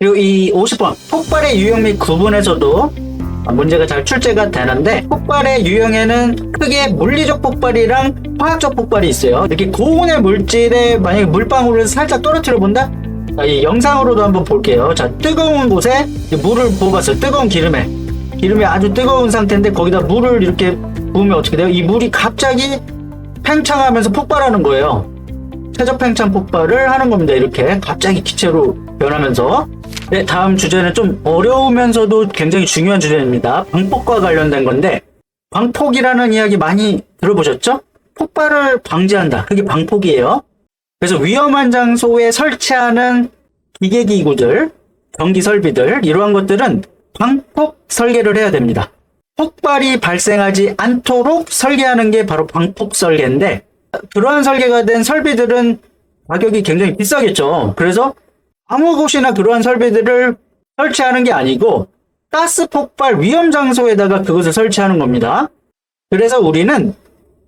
그리고 이 50번 폭발의 유형 및 구분에서도 문제가 잘 출제가 되는데 폭발의 유형에는 크게 물리적 폭발이랑 화학적 폭발이 있어요. 이렇게 고온의 물질에 만약에 물방울을 살짝 떨어뜨려 본다? 자, 이 영상으로도 한번 볼게요. 자, 뜨거운 곳에 이 물을 부어봤어요. 뜨거운 기름에. 기름이 아주 뜨거운 상태인데 거기다 물을 이렇게 부으면 어떻게 돼요? 이 물이 갑자기 팽창하면서 폭발하는 거예요. 최저 팽창 폭발을 하는 겁니다. 이렇게 갑자기 기체로 변하면서. 네, 다음 주제는 좀 어려우면서도 굉장히 중요한 주제입니다. 방폭과 관련된 건데, 방폭이라는 이야기 많이 들어보셨죠? 폭발을 방지한다. 그게 방폭이에요. 그래서 위험한 장소에 설치하는 기계기구들, 전기 설비들, 이러한 것들은 방폭 설계를 해야 됩니다. 폭발이 발생하지 않도록 설계하는 게 바로 방폭 설계인데, 그러한 설계가 된 설비들은 가격이 굉장히 비싸겠죠. 그래서 아무 곳이나 그러한 설비들을 설치하는 게 아니고 가스 폭발 위험 장소에다가 그것을 설치하는 겁니다. 그래서 우리는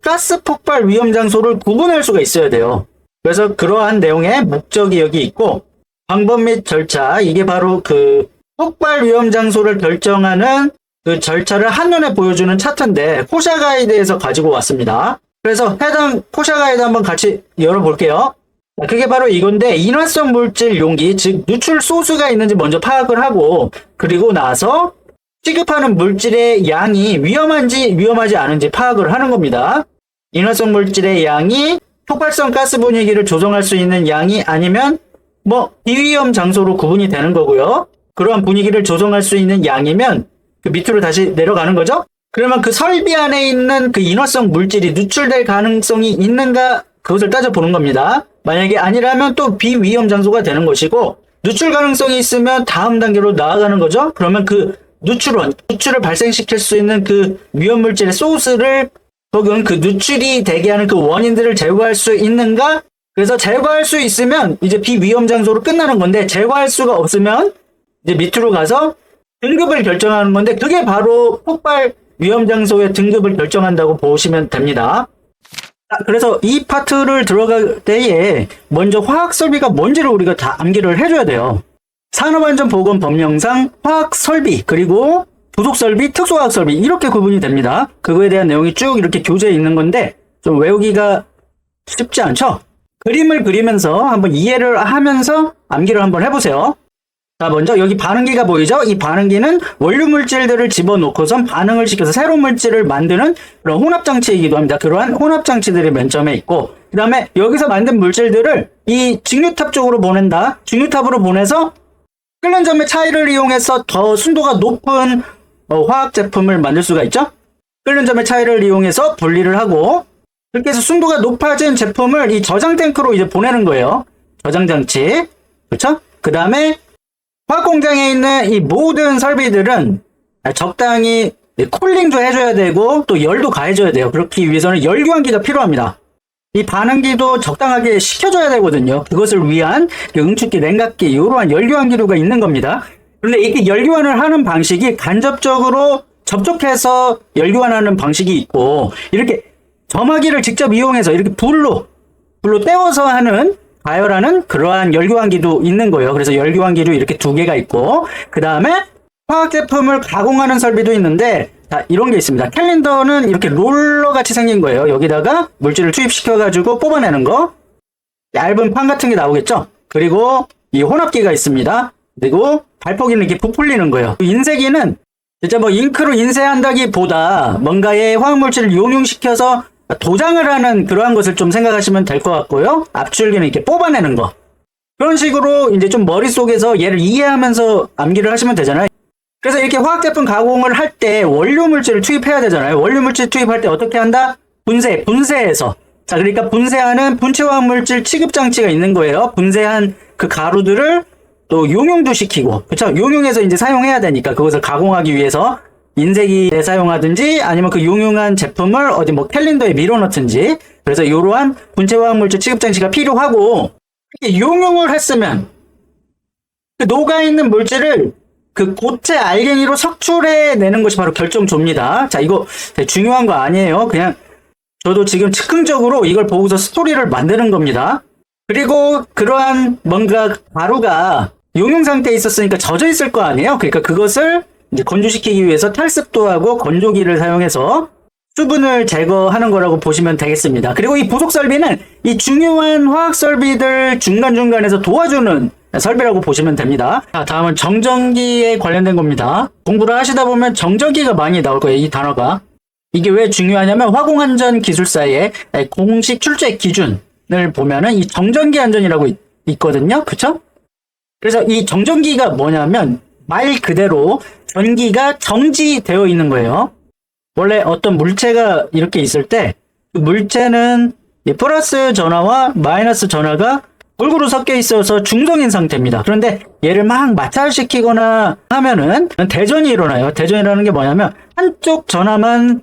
가스 폭발 위험 장소를 구분할 수가 있어야 돼요. 그래서 그러한 내용의 목적이 여기 있고 방법 및 절차 이게 바로 그 폭발 위험 장소를 결정하는 그 절차를 한눈에 보여주는 차트인데 코샤 가이드에서 가지고 왔습니다. 그래서 해당 코샤 가이드 한번 같이 열어볼게요. 자, 그게 바로 이건데 인화성 물질 용기 즉 누출 소수가 있는지 먼저 파악을 하고 그리고 나서 취급하는 물질의 양이 위험한지 위험하지 않은지 파악을 하는 겁니다. 인화성 물질의 양이 폭발성 가스 분위기를 조성할 수 있는 양이 아니면 뭐 비위험 장소로 구분이 되는 거고요. 그러한 분위기를 조성할 수 있는 양이면 그 밑으로 다시 내려가는 거죠. 그러면 그 설비 안에 있는 그 인화성 물질이 누출될 가능성이 있는가 그것을 따져보는 겁니다. 만약에 아니라면 또 비위험 장소가 되는 것이고 누출 가능성이 있으면 다음 단계로 나아가는 거죠. 그러면 그 누출원, 누출을 발생시킬 수 있는 그 위험 물질의 소스를 혹은 그 누출이 되게 하는 그 원인들을 제거할 수 있는가? 그래서 제거할 수 있으면 이제 비위험 장소로 끝나는 건데 제거할 수가 없으면 이제 밑으로 가서 등급을 결정하는 건데 그게 바로 폭발 위험 장소의 등급을 결정한다고 보시면 됩니다. 자, 그래서 이 파트를 들어갈 때에 먼저 화학 설비가 뭔지를 우리가 다 암기를 해줘야 돼요. 산업안전보건 법령상 화학 설비 그리고 부속 설비, 특수화학 설비 이렇게 구분이 됩니다. 그거에 대한 내용이 쭉 이렇게 교재에 있는 건데 좀 외우기가 쉽지 않죠? 그림을 그리면서 한번 이해를 하면서 암기를 한번 해보세요. 자, 먼저 여기 반응기가 보이죠? 이 반응기는 원료 물질들을 집어넣고선 반응을 시켜서 새로운 물질을 만드는 그런 혼합 장치이기도 합니다. 그러한 혼합 장치들이 맨 처음에 있고, 그 다음에 여기서 만든 물질들을 이 직류탑 쪽으로 보낸다. 직류탑으로 보내서 끓는 점의 차이를 이용해서 더 순도가 높은 어, 화학 제품을 만들 수가 있죠? 끓는 점의 차이를 이용해서 분리를 하고, 그렇게 해서 순도가 높아진 제품을 이 저장 탱크로 이제 보내는 거예요. 저장 장치. 그렇죠? 그 다음에 화학 공장에 있는 이 모든 설비들은 적당히 쿨링도 해줘야 되고 또 열도 가해줘야 돼요. 그렇기 위해서는 열교환기가 필요합니다. 이 반응기도 적당하게 식혀줘야 되거든요. 그것을 위한 그 응축기, 냉각기 이러한 열교환기류가 있는 겁니다. 그런데 이게 열교환을 하는 방식이 간접적으로 접촉해서 열교환하는 방식이 있고 이렇게 점화기를 직접 이용해서 이렇게 불로 불로 때워서 하는 가열하는 그러한 열교환기도 있는 거예요. 그래서 열교환기도 이렇게 두 개가 있고 그 다음에 화학 제품을 가공하는 설비도 있는데 자, 이런 게 있습니다. 캘린더는 이렇게 롤러 같이 생긴 거예요. 여기다가 물질을 투입시켜 가지고 뽑아내는 거 얇은 판 같은 게 나오겠죠. 그리고 이 혼합기가 있습니다. 그리고 발포기는 이렇게 부풀리는 거예요. 인쇄기는 진짜 뭐 잉크로 인쇄한다기보다 뭔가의 화학물질을 용융시켜서 도장을 하는 그러한 것을 좀 생각하시면 될 것 같고요. 압출기는 이렇게 뽑아내는 거. 그런 식으로 이제 좀 머릿속에서 얘를 이해하면서 암기를 하시면 되잖아요. 그래서 이렇게 화학제품 가공을 할 때 원료 물질을 투입해야 되잖아요. 원료 물질 투입할 때 어떻게 한다? 분쇄, 분쇄해서. 자, 그러니까 분쇄하는 분체화학 물질 취급 장치가 있는 거예요. 분쇄한 그 가루들을 또 용융도 시키고, 그렇죠? 용융해서 이제 사용해야 되니까 그것을 가공하기 위해서 인쇄기에 사용하든지 아니면 그 용융한 제품을 어디 뭐 캘린더에 밀어넣든지 그래서 이러한 분체화학 물질 취급 장치가 필요하고 용융을 했으면 그 녹아 있는 물질을 그 고체 알갱이로 석출해 내는 것이 바로 결정조입니다. 자, 이거 중요한 거 아니에요. 그냥 저도 지금 즉흥적으로 이걸 보고서 스토리를 만드는 겁니다. 그리고 그러한 뭔가 가루가 용융 상태에 있었으니까 젖어 있을 거 아니에요? 그러니까 그것을 이제 건조시키기 위해서 탈습도 하고 건조기를 사용해서 수분을 제거하는 거라고 보시면 되겠습니다. 그리고 이 부속 설비는 이 중요한 화학 설비들 중간중간에서 도와주는 설비라고 보시면 됩니다. 자, 다음은 정전기에 관련된 겁니다. 공부를 하시다 보면 정전기가 많이 나올 거예요, 이 단어가. 이게 왜 중요하냐면 화공안전 기술사의 공식 출제 기준을 보면은 이 정전기 안전이라고 있, 있거든요. 그쵸? 그래서 이 정전기가 뭐냐면 말 그대로 전기가 정지되어 있는 거예요. 원래 어떤 물체가 이렇게 있을 때 그 물체는 이 플러스 전화와 마이너스 전화가 골고루 섞여 있어서 중성인 상태입니다. 그런데 얘를 막 마찰시키거나 하면은 대전이 일어나요. 대전이라는 게 뭐냐면 한쪽 전화만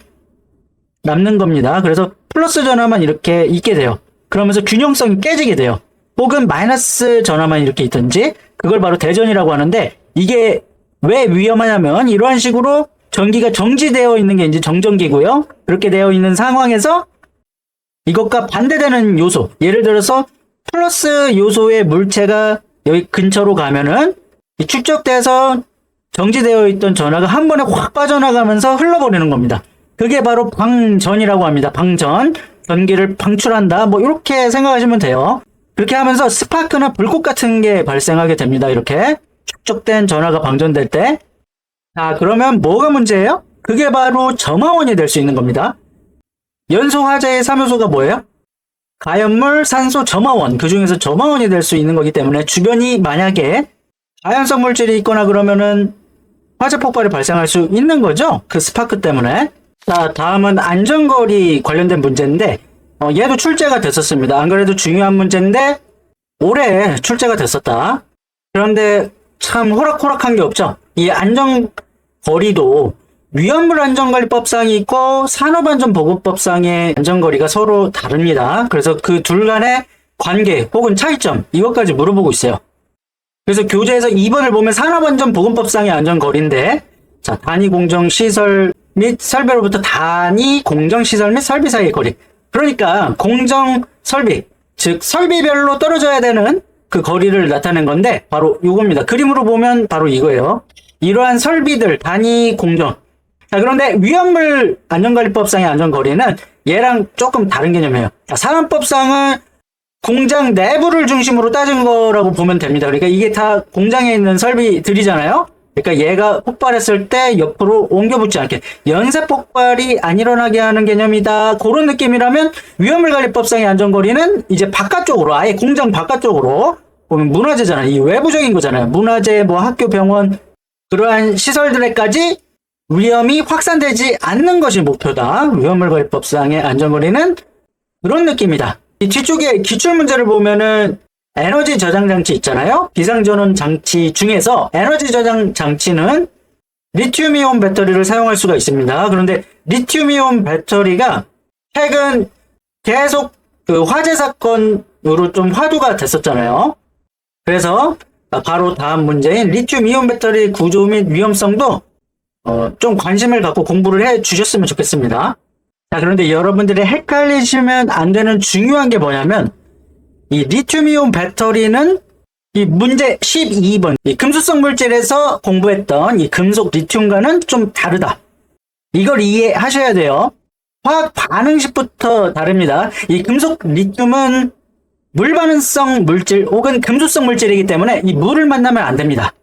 남는 겁니다. 그래서 플러스 전화만 이렇게 있게 돼요. 그러면서 균형성이 깨지게 돼요. 혹은 마이너스 전화만 이렇게 있든지 그걸 바로 대전이라고 하는데 이게 왜 위험하냐면 이러한 식으로 전기가 정지되어 있는 게 이제 정전기고요. 그렇게 되어 있는 상황에서 이것과 반대되는 요소, 예를 들어서 플러스 요소의 물체가 여기 근처로 가면은 이 축적돼서 정지되어 있던 전하가 한 번에 확 빠져나가면서 흘러버리는 겁니다. 그게 바로 방전이라고 합니다. 방전. 전기를 방출한다. 뭐 이렇게 생각하시면 돼요. 그렇게 하면서 스파크나 불꽃 같은 게 발생하게 됩니다. 이렇게 축적된 전하가 방전될 때. 자, 그러면 뭐가 문제예요? 그게 바로 점화원이 될 수 있는 겁니다. 연소 화재의 3요소가 뭐예요? 가연물, 산소, 점화원. 그 중에서 점화원이 될 수 있는 거기 때문에 주변이 만약에 자연성 물질이 있거나 그러면은 화재 폭발이 발생할 수 있는 거죠. 그 스파크 때문에. 자, 다음은 안전거리 관련된 문제인데, 어, 얘도 출제가 됐었습니다. 안 그래도 중요한 문제인데, 올해 출제가 됐었다. 그런데 참 호락호락한 게 없죠. 이 안전 거리도 위험물 안전관리법상이 있고 산업안전보건법상의 안전거리가 서로 다릅니다. 그래서 그 둘 간의 관계 혹은 차이점 이것까지 물어보고 있어요. 그래서 교재에서 2번을 보면 산업안전보건법상의 안전거리인데 자 단위 공정 시설 및 설비로부터 단위 공정 시설 및 설비 사이의 거리 그러니까 공정 설비 즉 설비별로 떨어져야 되는 그 거리를 나타낸 건데 바로 이겁니다. 그림으로 보면 바로 이거예요. 이러한 설비들 단위 공정 자, 그런데 위험물 안전관리법상의 안전거리는 얘랑 조금 다른 개념이에요. 자, 산업법상은 공장 내부를 중심으로 따진 거라고 보면 됩니다. 그러니까 이게 다 공장에 있는 설비들이잖아요. 그러니까 얘가 폭발했을 때 옆으로 옮겨 붙지 않게 연쇄 폭발이 안 일어나게 하는 개념이다. 그런 느낌이라면 위험물 관리법상의 안전거리는 이제 바깥쪽으로 아예 공장 바깥쪽으로 보면 문화재잖아요. 이 외부적인 거잖아요. 문화재, 뭐 학교, 병원 그러한 시설들에까지 위험이 확산되지 않는 것이 목표다. 위험물 관리법상의 안전거리는 그런 느낌이다. 이 뒤쪽에 기출 문제를 보면은 에너지 저장 장치 있잖아요. 비상 전원 장치 중에서 에너지 저장 장치는 리튬이온 배터리를 사용할 수가 있습니다. 그런데 리튬이온 배터리가 최근 계속 그 화재 사건으로 좀 화두가 됐었잖아요. 그래서 바로 다음 문제인 리튬이온 배터리 구조 및 위험성도 어, 좀 관심을 갖고 공부를 해 주셨으면 좋겠습니다. 자, 그런데 여러분들이 헷갈리시면 안 되는 중요한 게 뭐냐면, 이 리튬이온 배터리는 이 문제 12번, 이 금수성 물질에서 공부했던 이 금속 리튬과는 좀 다르다. 이걸 이해하셔야 돼요. 화학 반응식부터 다릅니다. 이 금속 리튬은 물 반응성 물질 혹은 금수성 물질이기 때문에 이 물을 만나면 안 됩니다.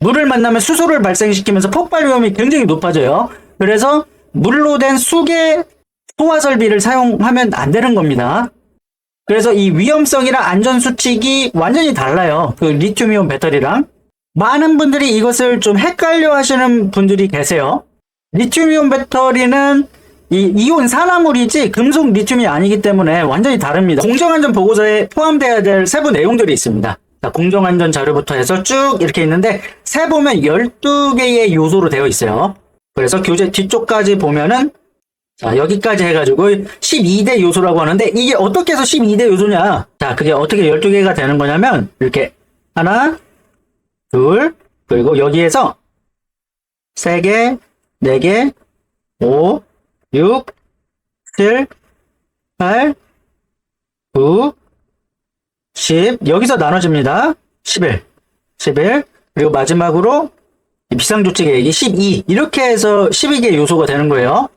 물을 만나면 수소를 발생시키면서 폭발 위험이 굉장히 높아져요. 그래서 물로 된 수계 소화 설비를 사용하면 안 되는 겁니다. 그래서 이 위험성이랑 안전 수칙이 완전히 달라요. 그 리튬이온 배터리랑. 많은 분들이 이것을 좀 헷갈려 하시는 분들이 계세요. 리튬이온 배터리는 이 이온 산화물이지 금속 리튬이 아니기 때문에 완전히 다릅니다. 공정안전 보고서에 포함되어야 될 세부 내용들이 있습니다. 자, 공정안전 자료부터 해서 쭉 이렇게 있는데 세 보면 12개의 요소로 되어 있어요. 그래서 교재 뒤쪽까지 보면은 자, 여기까지 해가지고 12대 요소라고 하는데 이게 어떻게 해서 12대 요소냐? 자, 그게 어떻게 12개가 되는 거냐면 이렇게 하나, 둘, 그리고 여기에서 3개, 4개, 5, 6, 7, 8, 9, 10 여기서 나눠집니다. 11 11 그리고 마지막으로 이 비상조치 계획이 12 이렇게 해서 12개 요소가 되는 거예요.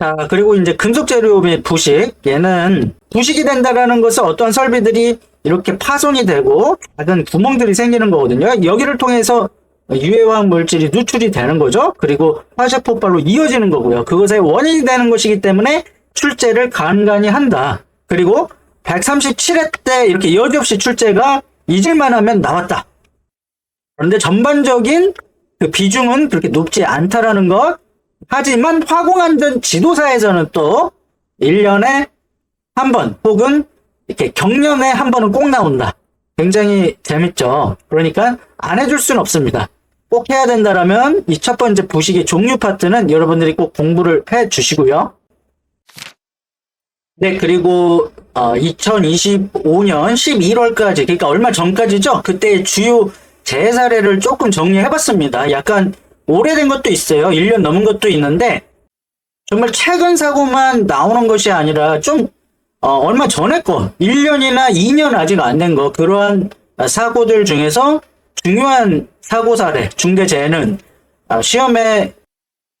자 그리고 이제 금속 재료 및 부식 얘는 부식이 된다라는 것은 어떠한 설비들이 이렇게 파손이 되고 작은 구멍들이 생기는 거거든요. 여기를 통해서 유해화학 물질이 누출이 되는 거죠. 그리고 화재 폭발로 이어지는 거고요. 그것의 원인이 되는 것이기 때문에 출제를 간간히 한다. 그리고 137회 때 이렇게 여지없이 출제가 잊을만 하면 나왔다. 그런데 전반적인 그 비중은 그렇게 높지 않다라는 것. 하지만 화공안전 지도사에서는 또 1년에 한 번 혹은 이렇게 경년에 한 번은 꼭 나온다. 굉장히 재밌죠. 그러니까 안 해줄 수는 없습니다. 꼭 해야 된다라면 이 첫 번째 부식의 종류 파트는 여러분들이 꼭 공부를 해 주시고요. 네, 그리고 어, 2025년 11월까지, 그러니까 얼마 전까지죠. 그때 주요 재해 사례를 조금 정리해 봤습니다. 약간 오래된 것도 있어요. 1년 넘은 것도 있는데 정말 최근 사고만 나오는 것이 아니라 좀 어, 얼마 전에 거, 1년이나 2년 아직 안 된 거, 그러한 사고들 중에서 중요한 사고 사례, 중대재해는 아, 시험에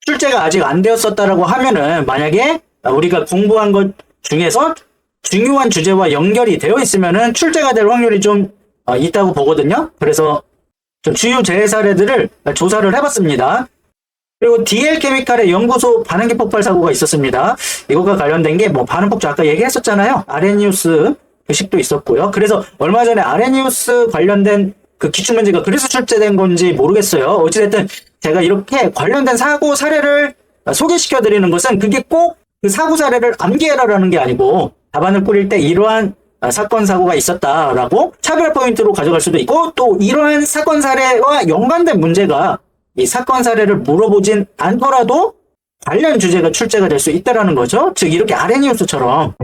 출제가 아직 안 되었었다라고 하면은 만약에 우리가 공부한 것 중에서 중요한 주제와 연결이 되어 있으면은 출제가 될 확률이 좀 어, 있다고 보거든요. 그래서 좀 주요 재해 사례들을 조사를 해봤습니다. 그리고 DL 케미칼의 연구소 반응기 폭발 사고가 있었습니다. 이거가 관련된 게 뭐 반응 폭주 아까 얘기했었잖아요. 아레니우스 의식도 있었고요. 그래서 얼마 전에 아레니우스 관련된 그 기출 문제가 그래서 출제된 건지 모르겠어요. 어찌됐든 제가 이렇게 관련된 사고 사례를 소개시켜 드리는 것은 그게 꼭 그 사고 사례를 암기해라라는 게 아니고 답안을 꾸릴 때 이러한 사건 사고가 있었다라고 차별 포인트로 가져갈 수도 있고 또 이러한 사건 사례와 연관된 문제가 이 사건 사례를 물어보진 않더라도 관련 주제가 출제가 될 수 있다라는 거죠. 즉 이렇게 아레니우스처럼